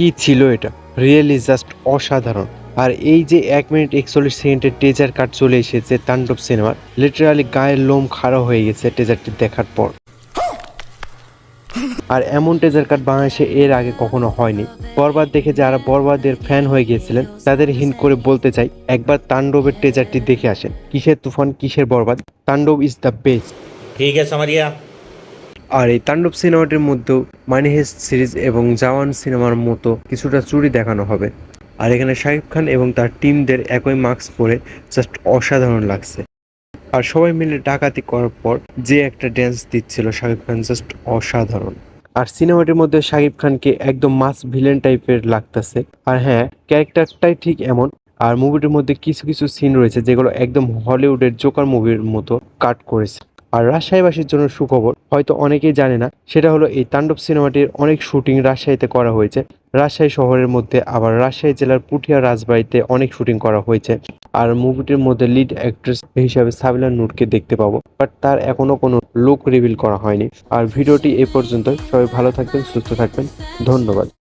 কি ছিল এটা? রিয়েলি জাস্ট অসাধারণ। আর এই যে এক মিনিট একচল্লিশ সেকেন্ডের টেজার কাট চলে এসেছে তাণ্ডব সিনেমার লিটারালি গায়ের লোম খাড়া হয়ে গেছে টেজারটি দেখার পর। আর এমন টেজার কাট বাংলাদেশে এর আগে কখনো হয়নি। বরবাদ দেখে যারা বরবাদের ফ্যান হয়ে গিয়েছিলেন, তাদের হিন করে বলতে চাই, একবার তাণ্ডবের টেজারটি দেখে আসেন। কিসের তুফান, কিসের বরবাদ? তাণ্ডব ইজ দ্য বেস্ট ঠিক আছে মারিয়া। আর এই তাণ্ডব সিনেমাটির মধ্যেও মানি হেস্ট সিরিজ এবং জওয়ান সিনেমার মতো কিছুটা চুরি দেখানো হবে। আর এখানে শাকিব খান এবং তার টিমদের একই মাস্ক পরে জাস্ট অসাধারণ লাগছে। আর সবাই মিলে ডাকাতি করার পর যে একটা ড্যান্স দিচ্ছিল শাকিব খান জাস্ট অসাধারণ। আর সিনেমাটির মধ্যে শাকিব খানকে একদম মাস ভিলেন টাইপের লাগতেছে। আর হ্যাঁ ক্যারেক্টারটাই ঠিক এমন। আর মুভিটির মধ্যে কিছু কিছু সিন রয়েছে যেগুলো একদম হলিউডের জোকার মুভির মতো কাট করেছে। আর রাজশাহীবাসীর জন্য সুখবর, হয়তো অনেকেই জানে না, সেটা হলো এই তাণ্ডব সিনেমাটির অনেক শুটিং রাজশাহীতে করা হয়েছে। রাজশাহী শহরের মধ্যে আবার রাজশাহী জেলার পুঠিয়া রাজবাড়িতে অনেক শুটিং করা হয়েছে। আর মুভিটির মধ্যে লিড অ্যাক্ট্রেস হিসাবে সাবিলা নূরকে দেখতে পাবো। বাট তার এখনও কোনো লুক রিভিল করা হয়নি। আর ভিডিওটি এ পর্যন্ত সবাই ভালো থাকবেন, সুস্থ থাকবেন। ধন্যবাদ।